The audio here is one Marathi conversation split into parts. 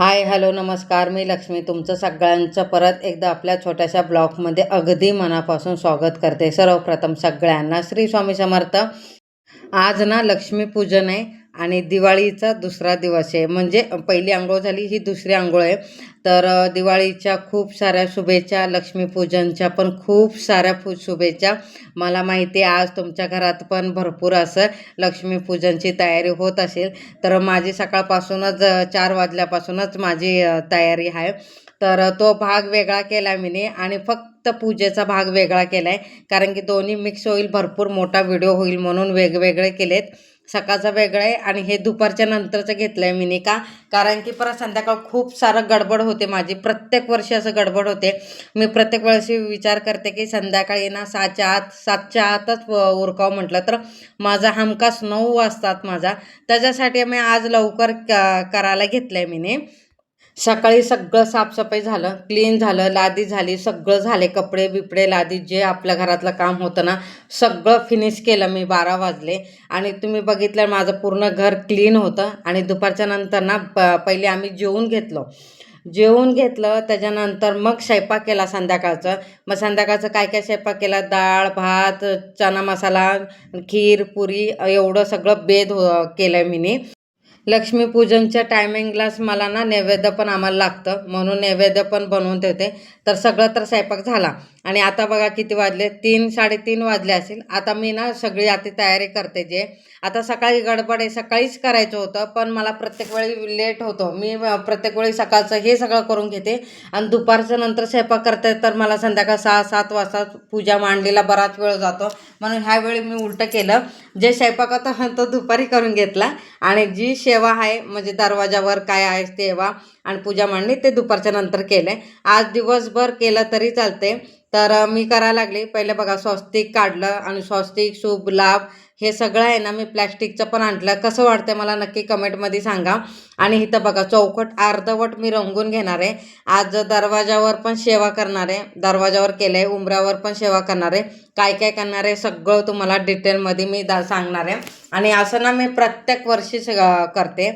हाय हॅलो नमस्कार. मी लक्ष्मी. तुमचं सगळ्यांचं परत एकदा आपल्या छोट्याशा ब्लॉगमध्ये अगदी मनापासून स्वागत करते. सर्वप्रथम सगळ्यांना श्री स्वामी समर्थ. आज ना लक्ष्मीपूजन आहे. आणि दिवाळीचा दुसरा दिवस आहे. म्हणजे पहिली आंघोळ झाली ही दुसरी आंघोळ आहे. तर दिवाळीच्या खूप साऱ्या शुभेच्छा लक्ष्मीपूजनच्या पण खूप साऱ्या फु शुभेच्छा. मला माहिती आहे आज तुमच्या घरात पण भरपूर असं लक्ष्मीपूजनची तयारी होत असेल. तर माझी सकाळपासूनच चार वाजल्यापासूनच माझी तयारी आहे. तर तो भाग वेगळा केला मीने आणि फक्त पूजेचा भाग वेगळा केला आहे कारण की दोन्ही मिक्स होईल भरपूर मोठा व्हिडिओ होईल म्हणून वेगवेगळे केलेत. सकाळचा वेगळा आहे आणि हे दुपारच्या नंतरचं घेतलं आहे मीने का? कारण की परत संध्याकाळ खूप सारं गडबड होते माझी. प्रत्येक वर्षी असं गडबड होते. मी प्रत्येक वर्षी विचार करते की संध्याकाळी ना सहाच्या आत सातच्या आतच उरकाव म्हटलं तर माझा हमखास नऊ वाजतात माझा. त्याच्यासाठी मी आज लवकर क- करायला घेतलं आहे मीने. सकाळी सगळं साफसफाई झालं क्लीन झालं लादी झाली सगळं झाले कपडे बिपडे लादी जे आपल्या घरातलं काम होतं ना सगळं फिनिश केलं मी बारा वाजले. आणि तुम्ही बघितलं माझं पूर्ण घर क्लीन होतं. आणि दुपारच्या नंतर ना प पहिले आम्ही जेवून घेतलं. जेवून घेतलं त्याच्यानंतर मग स्वयंपाक केला संध्याकाळचं. मग संध्याकाळचं काय काय स्वयंपाक केला? डाळ भात चना मसाला खीर पुरी एवढं सगळं बेद हो केलं आहे मीनी. लक्ष्मीपूजनच्या टायमिंगलाच मला ना नैवेद्य पण आम्हाला लागतं. म्हणून नैवेद्य पण बनवून ठेवते. तर सगळं तर स्वयंपाक झाला. आणि आता बघा किती वाजले? तीन साडेतीन वाजले असेल. आता मी ना सगळी आता तयारी करते जे. आता सकाळी गडबड आहे सकाळीच करायचं होतं पण मला प्रत्येक वेळी लेट होतो. मी प्रत्येक वेळी सकाळचं हे सगळं करून घेते. आणि दुपारचं नंतर स्वयंपाक करते तर मला संध्याकाळ सहा सात वाजता पूजा मांडलीला बराच वेळ जातो. म्हणून ह्या वेळी मी उलटं केलं. जे स्वयंपाक होता तो दुपारी करून घेतला. आणि जी शेव सेवा आहे? म्हणजे दरवाजावर काय आहे तेव्हा. आणि पूजा मांडणी ते दुपारच्या नंतर केलं आज दिवसभर केलं तरी चालते तर मी करायला लागली. पहिले बघा स्वस्तिक काढलं. आणि स्वस्तिक शुभ लाभ हे सगळं आहे ना मी प्लॅस्टिकचं पण आणलं. कसं वाटतं मला नक्की कमेंटमध्ये सांगा. आणि इथं बघा चौकट अर्धवट मी रंगून घेणार आहे. आज दरवाजावर पण सेवा करणार आहे. दरवाजावर केलं आहे उंबऱ्यावर पण सेवा करणार आहे. काय काय करणार आहे सगळं तुम्हाला डिटेलमध्ये मी दा सांगणार आहे. आणि असं ना मी प्रत्येक वर्षी करते.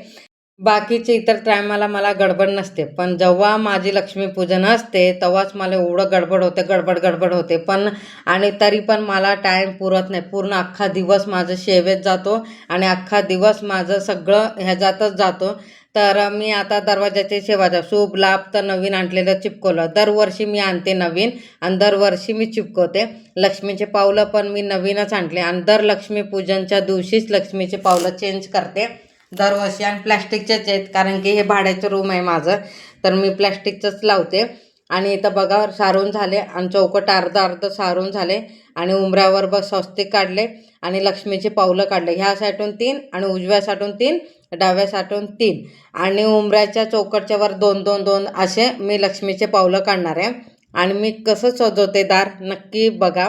बाकीचे इतर टायमाला मला गडबड नसते. पण जेव्हा माझी लक्ष्मीपूजन असते तेव्हाच मला एवढं गडबड होते गडबड गडबड होते. पण आणि तरी पण मला टाईम पुरत नाही. पूर्ण अख्खा दिवस माझं सेवेत जातो आणि अख्खा दिवस माझं सगळं ह्याच्यातच जातो. तर मी आता दरवाजाची सेवा जा शुभ लाभ तर नवीन आणलेलं चिपकवलं. दरवर्षी मी आणते नवीन आणि दरवर्षी मी चिपकवते. लक्ष्मीचे पावलं पण मी नवीनच आणले. आणि दर लक्ष्मीपूजनच्या दिवशीच लक्ष्मीचे पावलं चेंज करते. दरवर्षी आणि प्लॅस्टिकचेच आहेत कारण की हे भाड्याचं रूम आहे माझं तर मी प्लॅस्टिकचंच लावते. आणि इथं बघा सारून झाले आणि चौकट अर्ध अर्ध सारून झाले आणि उंबऱ्यावर बघ स्वस्तिक काढले आणि लक्ष्मीचे पावलं काढले. ह्या साठून तीन आणि उजव्या साठून तीन डाव्या साठून तीन. आणि उंबऱ्याच्या चौकटच्या वर दोन दोन दोन असे मी लक्ष्मीचे पावलं काढणार आहे. आणि मी कसं सजवते दार नक्की बघा.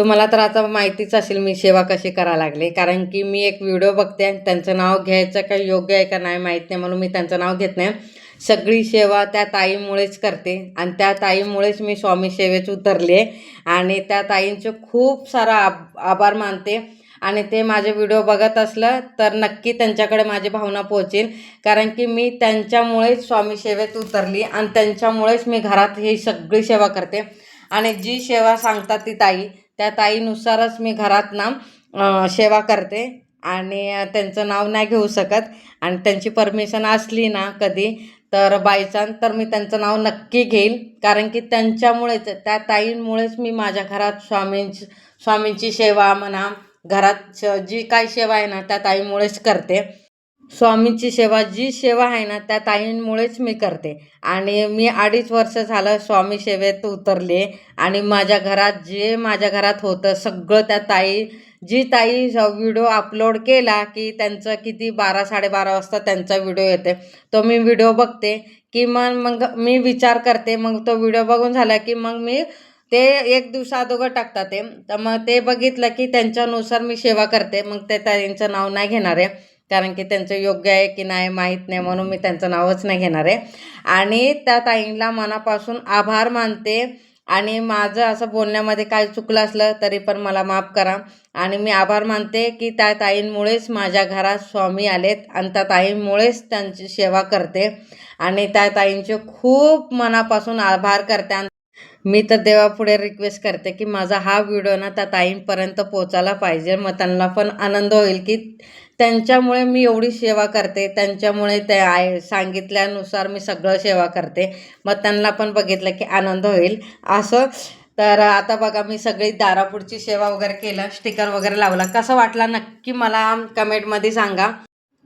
तुम्हाला तर आता माहितीच असेल मी सेवा कशी करायला लागली. कारण की मी एक व्हिडिओ बघते आणि त्यांचं नाव घ्यायचं काही योग्य आहे का नाही माहीत नाही म्हणून मी त्यांचं नाव घेत नाही. सगळी सेवा त्या ताईमुळेच करते आणि त्या ताईमुळेच मी स्वामी सेवेत उतरले आणि त्या ताईंचे खूप सारा आब आभार मानते. आणि ते माझे व्हिडिओ बघत असलं तर नक्की त्यांच्याकडे माझी भावना पोहोचेल. कारण की मी त्यांच्यामुळेच स्वामी सेवेत उतरली आणि त्यांच्यामुळेच मी घरात ही सगळी सेवा करते. आणि जी सेवा सांगतात ती ताई त्या ताईनुसारच मी घरात ना सेवा करते. आणि त्यांचं नाव नाही घेऊ शकत. आणि त्यांची परमिशन असली ना कधी तर बाय चान्स तर मी त्यांचं नाव नक्की घेईल कारण की त्यांच्यामुळेच त्या ताईंमुळेच मी माझ्या घरात स्वामींची स्वामींची सेवा म्हणा घरात श- जी काही सेवा आहे ना त्या ताईमुळेच करते. स्वामींची सेवा जी सेवा आहे ना त्या ताईंमुळेच मी करते. आणि मी अडीच वर्ष झालं स्वामी सेवेत उतरले आणि माझ्या घरात जे माझ्या घरात होतं सगळं त्या ताई जी ताई व्हिडिओ अपलोड केला की त्यांचं किती बारा साडेबारा वाजता त्यांचा व्हिडिओ येते तो मी व्हिडिओ बघते की मग मग मी विचार करते मग तो व्हिडिओ बघून झाला की मग मी ते एक दिवसा अगोदर टाकतात ते. तर मग ते बघितलं की त्यांच्यानुसार मी सेवा करते. मग ते ताईंचं नाव नाही घेणार आहे. कारण की त्यांचं योग्य आहे की नाही माहीत नाही म्हणून मी त्यांचं नावच नाही घेणार आहे. आणि त्या ताईंना मनापासून आभार मानते. आणि माझं असं बोलण्यामध्ये काय चुकलं असलं तरी पण मला माफ करा. आणि मी आभार मानते की त्या ताईंमुळेच माझ्या घरात स्वामी आलेत आणि त्या ताईंमुळेच त्यांची सेवा करते. आणि त्या ताईंचे खूप मनापासून आभार करते. आणि मी तर देवापुढे रिक्वेस्ट करते की माझा हा व्हिडिओ ना त्या ताईंपर्यंत पोचायला पाहिजे. मग त्यांना पण आनंद होईल की त्यांच्यामुळे मी एवढी सेवा करते. त्यांच्यामुळे ते आय सांगितल्यानुसार मी सगळं सेवा करते. मग त्यांना पण बघितलं की आनंद होईल. असं. तर आता बघा मी सगळी दारापूरची सेवा वगैरे केलं स्टिकर वगैरे लावला. कसं वाटला नक्की मला कमेंटमध्ये सांगा.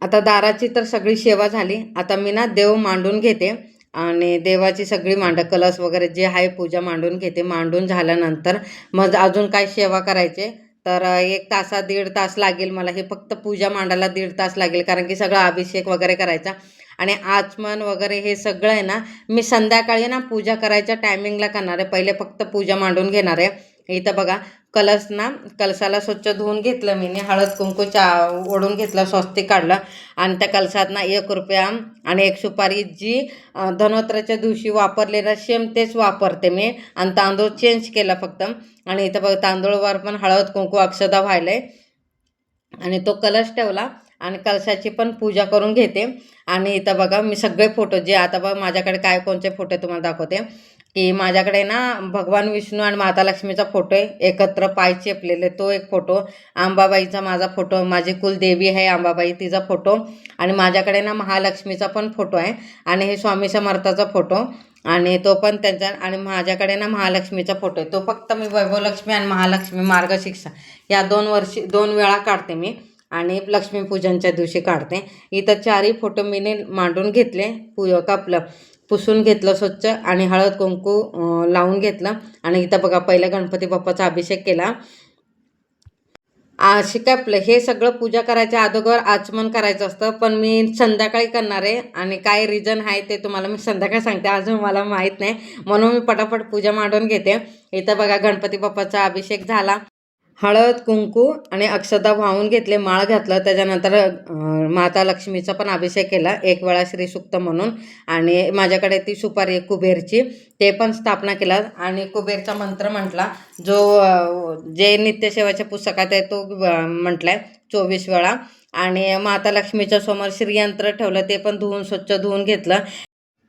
आता दाराची तर सगळी सेवा झाली. आता मी ना देव मांडून घेते आणि देवाची सगळी मांड कलश वगैरे जे आहे पूजा मांडून घेते. मांडून झाल्यानंतर मग अजून काय सेवा करायचे? तर एक तासा दीड तास लागेल मला. हे फक्त पूजा मांडायला दीड तास लागेल कारण की सगळं अभिषेक वगैरे करायचा. आणि आचमन वगैरे हे सगळं आहे ना मी संध्याकाळी ना पूजा करायच्या टायमिंगला करणार आहे. पहिले फक्त पूजा मांडून घेणार आहे. इथं बघा कलश ना कलशाला स्वच्छ धुवून घेतलं मी हळद कुंकू चा ओढून घेतलं स्वस्तिक काढलं. आणि त्या कलसात ना एक रुपया आणि एक सुपारी जी धनोत्राच्या धनोत्रच्या दिवशी वापरलेलं सेम तेच वापरते मी. आणि तांदूळ चेंज केला फक्त. आणि इथं बघ तांदूळवर पण हळद कुंकू अक्षदा आहे आणि तो कलश ठेवला आणि कलशाची पण पूजा करून घेते. आणि इथं बघा मी सगळे फोटो जे आता बघा माझ्याकडे काय कोणते फोटो तुम्हाला दाखवते. की माझ्याकडे ना भगवान विष्णू आणि माता लक्ष्मीचा फोटो आहे. एकत्र पाय चेपलेले तो एक फोटो. आंबाबाईचा माझा फोटो माझी कुलदेवी आहे आंबाबाई तिचा फोटो. आणि माझ्याकडे ना महालक्ष्मीचा पण फोटो आहे. आणि हे स्वामी समर्थाचा फोटो. आणि तो पण त्यांचा आणि माझ्याकडे ना महालक्ष्मीचा फोटो आहे. तो फक्त मी वैभवलक्ष्मी आणि महालक्ष्मी मार्गशिक्षा या दोन वर्षी दोन वेळा काढते मी. आणि लक्ष्मीपूजनच्या दिवशी काढते. इथं चारही फोटो मीने मांडून घेतले. पु कापलं. पुसून घेतलं स्वच्छ आणि हळद कुंकू लावून घेतलं. आणि इथं बघा पहिल्या गणपती बाप्पाचा अभिषेक केला. अशी काय आपलं हे सगळं पूजा करायच्या अगोदर आचमन करायचं असतं पण मी संध्याकाळी करणार आहे. आणि काय रिझन आहे ते तुम्हाला मी संध्याकाळी सांगते अजून मला माहीत नाही. म्हणून मी पटापट पूजा मांडून घेते. इथं बघा गणपती बाप्पाचा अभिषेक झाला. हळद कुंकू आणि अक्षता वाहून घेतले माळ घातलं. त्याच्यानंतर माता लक्ष्मीचा पण अभिषेक केला. एक वेळा श्रीसुक्त म्हणून. आणि माझ्याकडे ती सुपारी कुबेरची. ते पण स्थापना केला. आणि कुबेरचा मंत्र म्हटला. जो जे नित्यसेवाच्या पुस्तकात आहे तो म्हटला म्हटलाय चोवीस वेळा. आणि माता लक्ष्मीच्या समोर श्रीयंत्र ठेवलं. ते पण धुवून स्वच्छ धुवून घेतलं.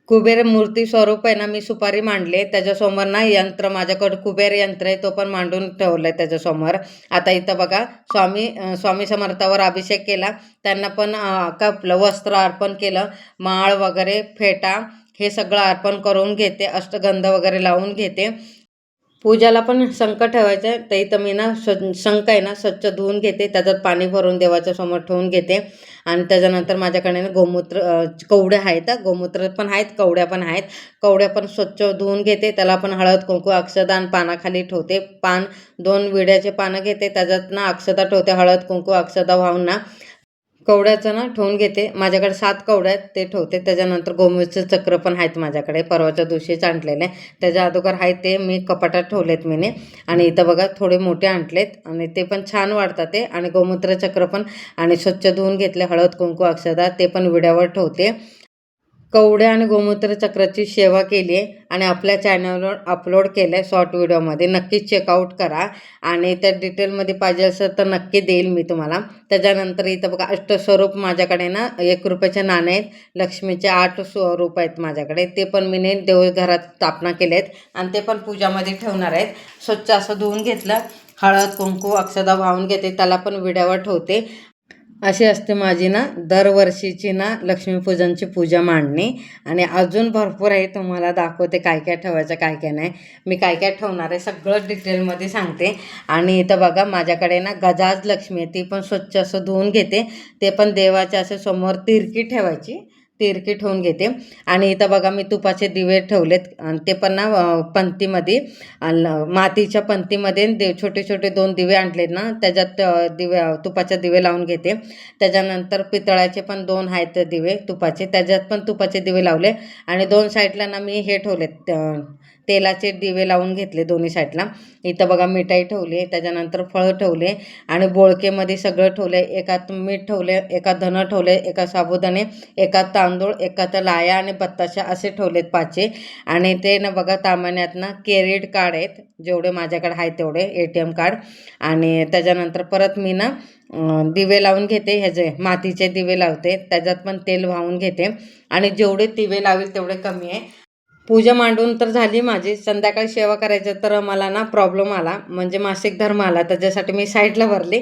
कुबेर मूर्ती स्वरूप आहे ना मी सुपारी मांडले. त्याच्यासमोर ना यंत्र माझ्याकडं कुबेर यंत्र आहे तो पण मांडून ठेवलं आहे त्याच्यासमोर. आता इथं बघा स्वामी स्वामी समर्थावर अभिषेक केला. त्यांना पण कापलं कपलं वस्त्र अर्पण केलं. माळ वगैरे फेटा हे सगळं अर्पण करून घेते. अष्टगंध वगैरे लावून घेते. पूजाला पण शंख ठेवायचं आहे. तर इथं मी ना स्व शंख आहे ना स्वच्छ धुवून घेते त्याच्यात पाणी भरून देवाच्या समोर ठेवून घेते. आणि त्याच्यानंतर माझ्याकडे ना गोमूत्र कवड्या आहेत. गोमूत्र पण आहेत कवड्या पण आहेत. कवड्या पण स्वच्छ धुवून घेते. त्याला पण हळद कुंकू अक्षदान पानाखाली ठेवते. पान दोन विड्याचे पानं घेते. त्याच्यात ना अक्षदा ठेवते हळद कुंकू अक्षदा वाहून ना. कवड्याचं ना ठेवून घेते. माझ्याकडे सात कवड्या आहेत ते ठेवते. त्याच्यानंतर गोमूचं चक्र पण आहेत माझ्याकडे. परवाच्या दिवशीच आणलेले. त्याच्या अगोदर आहेत ते. मी कपाटात ठेवलेत मीने. आणि इथं बघा थोडे मोठे आणलेत. आणि ते पण छान वाढतात ते. आणि गोमूत्र चक्र पण. आणि स्वच्छ धुवून घेतले. हळद कुंकू अक्षदा ते पण विड्यावर ठेवते. कवड्या आणि गोमूत्र चक्राची सेवा केली आहे आणि आपल्या चॅनलवर अपलोड केलं आहे शॉर्ट व्हिडिओमध्ये नक्कीच चेकआउट करा. आणि त्या डिटेलमध्ये पाहिजे असेल तर नक्की देईल मी तुम्हाला. त्याच्यानंतर इथं बघा अष्टस्वरूप माझ्याकडे ना एक रुपयाचे नाणे आहेत. लक्ष्मीचे आठ स्वरूप आहेत माझ्याकडे. ते पण मी देवघरात स्थापना केले आहेत आणि ते पण पूजामध्ये ठेवणार आहेत. स्वच्छ असं धुवून घेतलं. हळद कुंकू अक्षदा वाहून घेते. त्याला पण विड्यावर ठेवते. अशी असते माझी ना दरवर्षीची ना लक्ष्मीपूजनची पूजा मांडणी. आणि अजून भरपूर आहे तुम्हाला दाखवते काय काय ठेवायचं काय काय नाही. मी काय काय ठेवणार आहे सगळं डिटेलमध्ये सांगते. आणि इथं बघा माझ्याकडे ना गजाज लक्ष्मी आहे ती पण स्वच्छ असं धुवून घेते. ते पण देवाच्या असं समोर तिरकी ठेवायची. तिरकी ठेवून घेते. आणि इथं बघा मी तुपाचे दिवे ठेवलेत. आणि ते पण ना अं, पंक्तीमध्ये मातीच्या पंक्तीमध्ये दे छोटे छोटे दोन दिवे आणलेत ना त्याच्यात दिवे तुपाचे दिवे लावून घेते. त्याच्यानंतर पितळाचे पण दोन आहेत दिवे तुपाचे. त्याच्यात पण तुपाचे दिवे लावले. आणि दोन साईडला ना मी हे ठेवलेत तेलाचे दिवे लावून घेतले दोन्ही साईडला. इथं बघा मिठाई ठेवली त्याच्यानंतर फळं ठेवले आणि बोळकेमध्ये सगळं ठेवले. एकात मीठ ठेवले एका धनं ठेवले एका साबुदाणे एका तांदूळ एकात लाया आणि बत्ताशा असे ठेवलेत पाचे. आणि ते ना बघा तामान्यात ना क्रेडिट कार्ड आहेत जेवढे माझ्याकडे आहे तेवढे ए टी एम कार्ड. आणि त्याच्यानंतर परत मी ना दिवे लावून घेते ह्याचे मातीचे दिवे लावते त्याच्यात पण तेल वाहून घेते. आणि जेवढे दिवे लावेल तेवढे कमी आहे. पूजा मांडून तर झाली माझी. संध्याकाळी सेवा करायचं तर मला ना प्रॉब्लेम आला. म्हणजे मासिक धर्म आला त्याच्यासाठी मी साईडला भरली.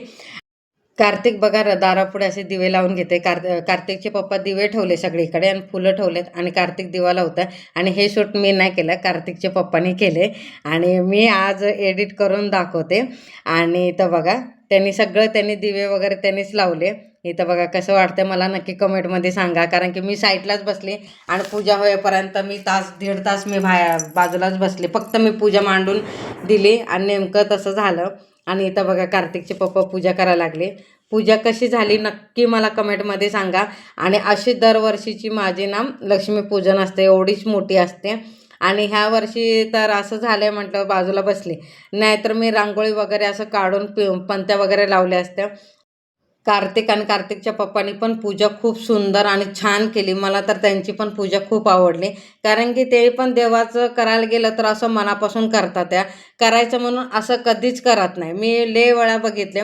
कार्तिक बघा र- दारापुढे असे दिवे लावून घेते. कार कार्तिकचे पप्पा दिवे ठेवले सगळीकडे आणि फुलं ठेवलेत आणि कार्तिक दिवा लावतं आणि हे शूट मी नाही केलं कार्तिकचे पप्पानी केले. आणि मी आज एडिट करून दाखवते. आणि तर बघा त्यांनी सगळं त्यांनी दिवे वगैरे त्यांनीच लावले. इथं बघा कसं वाटतं मला नक्की कमेंटमध्ये सांगा. कारण की मी साईडलाच बसली आणि पूजा होईपर्यंत मी तास दीड तास मी बाहेर बाजूलाच बसले. फक्त मी पूजा मांडून दिली आणि नेमकं तसं झालं. आणि इथं बघा कार्तिकचे पप्पा पूजा करायला लागले. पूजा कशी झाली नक्की मला कमेंटमध्ये सांगा. आणि अशी दरवर्षीची माझी ना लक्ष्मीपूजन असते एवढीच मोठी असते. आणि ह्या वर्षी तर असं झालं म्हटलं बाजूला बसली. नाहीतर मी रांगोळी वगैरे असं काढून पि पंत्या वगैरे लावल्या असत्या. कार्तिक आणि कार्तिकच्या पप्पांनी पण पूजा खूप सुंदर आणि छान केली. मला तर त्यांची पण पूजा खूप आवडली. कारण की ते पण देवाचं करायला गेलं तर असं मनापासून करतात त्या करायचं म्हणून असं कधीच करत नाही. मी लय वेळा बघितले.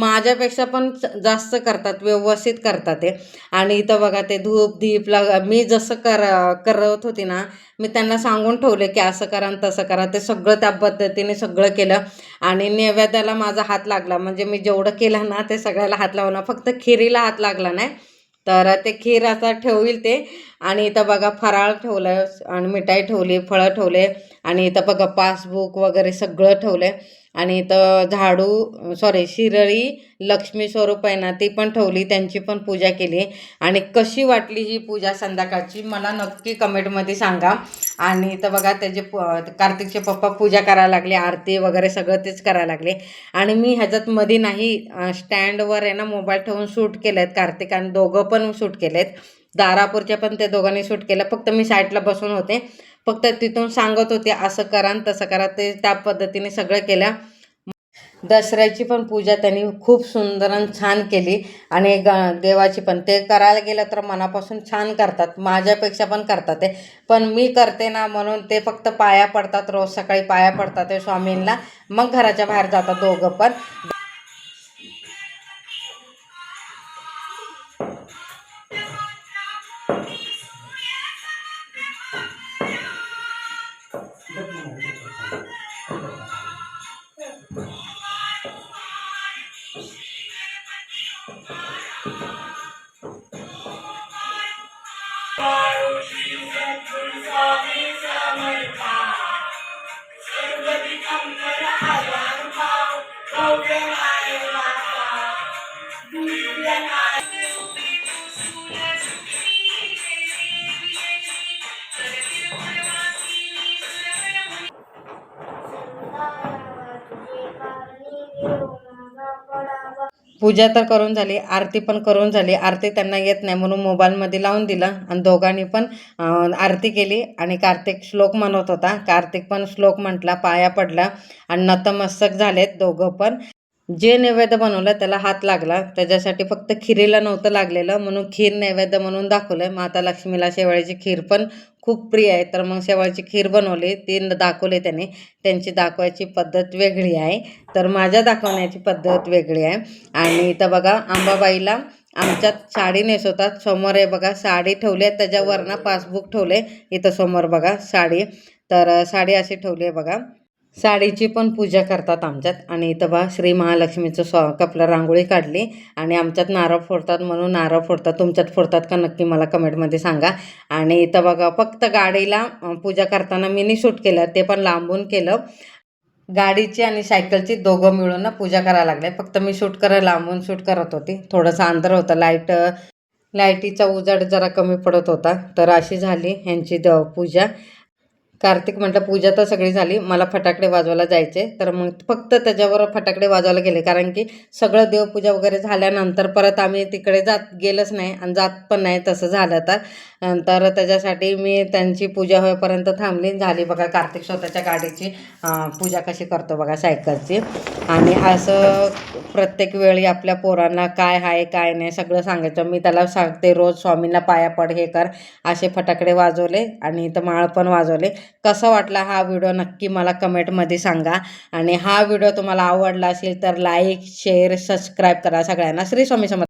माझ्यापेक्षा पण जास्त करतात व्यवस्थित करतात ते. आणि इथं बघा ते धूप दीप लाग मी जसं कर करत होती ना मी त्यांना सांगून ठेवले की असं करा आणि तसं करा. ते सगळं त्या पद्धतीने सगळं केलं. आणि नैवेद्याला माझा हात लागला. म्हणजे मी जेवढं केलं ना ते सगळ्याला हात लावला फक्त खिरीला हात लागला नाही. तर ते खीर आता ठेवील ते. आणि इथं बघा फराळ ठेवलं आणि मिठाई ठेवली फळं ठेवले. आणि इथं बघा पासबुक वगैरे सगळं ठेवलं आहे आणि इथं झाडू सॉरी शिरळी लक्ष्मी स्वरूप आहे ना ती पण ठेवली त्यांची पण पूजा केली आणि कशी वाटली ही पूजा संध्याकाळची मला नक्की कमेंटमध्ये सांगा. आणि इथं बघा त्याचे प कार्तिकचे पप्पा पूजा करायला लागले आरती वगैरे सगळं तेच करायला लागले. आणि मी ह्याच्यात मध्ये नाही स्टँडवर आहे ना मोबाईल ठेवून शूट आहेत कार्तिक आणि दोघं पण शूट आहेत दारापूरच्या पण ते दोघांनी शूट केलं फक्त मी साईडला बसून होते. फक्त तिथून सांगत होते असं करा आणि तसं करा. ते त्या पद्धतीने सगळं केलं. दसऱ्याची पण पूजा त्यांनी खूप सुंदर आणि छान केली. आणि ग देवाची पण. ते करायला गेलं तर मनापासून छान करतात. माझ्यापेक्षा पण करतात ते. पण मी करते ना म्हणून ते फक्त पाया पडतात रोज सकाळी पाया पडतात ते स्वामींना. मग घराच्या बाहेर जातात दोघं पण. पूजा तर करून झाली आरती पण करून झाली. आरती त्यांना येत नाही म्हणून मोबाईलमध्ये लावून दिलं आणि दोघांनी पण आरती केली आणि कार्तिक श्लोक म्हणत होता. कार्तिक पण श्लोक म्हटला पाया पडला आणि नतमस्तक झालेत दोघं पण. जे नैवेद्य बनवलं त्याला हात लागला. त्याच्यासाठी फक्त खिरीला नव्हतं लागलेलं म्हणून खीर नैवेद्य म्हणून दाखवलं आहे माता लक्ष्मीला शेवाळ्याची खीर पण खूप प्रिय आहे. तर मग शेवाळ्याची खीर बनवली ती दाखवली त्यांनी. त्यांची दाखवायची पद्धत वेगळी आहे. तर माझ्या दाखवण्याची पद्धत वेगळी आहे. आणि इथं बघा अंबाबाईला आमच्यात साडी नेसवतात समोर आहे बघा साडी ठेवली आहे. त्याच्यावरनं पासबुक ठेवले इथं समोर बघा साडी. तर साडी अशी ठेवली आहे बघा. साडीची पण पूजा करतात आमच्यात. आणि इथं बा श्री महालक्ष्मीचं स्व कपला रांगोळी काढली. आणि आमच्यात नारळ फोडतात म्हणून नारळ फोडतात. तुमच्यात फोडतात का नक्की मला कमेंटमध्ये सांगा. आणि इथं बघा फक्त गाडीला पूजा करताना मिनी शूट केलं. ते पण लांबून केलं. गाडीची आणि सायकलची दोघं मिळून ना पूजा करायला लागले. फक्त मी शूट करायला लांबून शूट करत होती. थोडंसं अंतर होतं. लाइट लाईटीचा उजाड जरा कमी पडत होता. तर अशी झाली ह्यांची द पूजा. कार्तिक म्हटलं पूजा तर सगळी झाली मला फटाकडे वाजवायला जायचे. तर मग फक्त त्याच्यावर फटाकडे वाजवायला गेले. कारण की सगळं देवपूजा वगैरे झाल्यानंतर परत आम्ही तिकडे जात गेलंच नाही आणि जात पण नाही तसं झालं तर. नंतर त्याच्यासाठी मी त्यांची पूजा होईपर्यंत थांबली. झाली बघा कार्तिक स्वतःच्या गाडीची पूजा कशी करतो बघा सायकलची. आणि असं प्रत्येक वेळी आपल्या पोरांना काय आहे काय नाही सगळं सांगायचं. मी त्याला सांगते रोज स्वामींना पाया पड हे कर. असे फटाकडे वाजवले आणि इथं माळ पण वाजवले. कसा वाटला हा व्हिडिओ नक्की मला कमेंटमध्ये सांगा. आणि हा व्हिडिओ तुम्हाला आवडला असेल तर लाईक शेअर सबस्क्राईब करा सगळ्यांना. श्री स्वामी समर्थ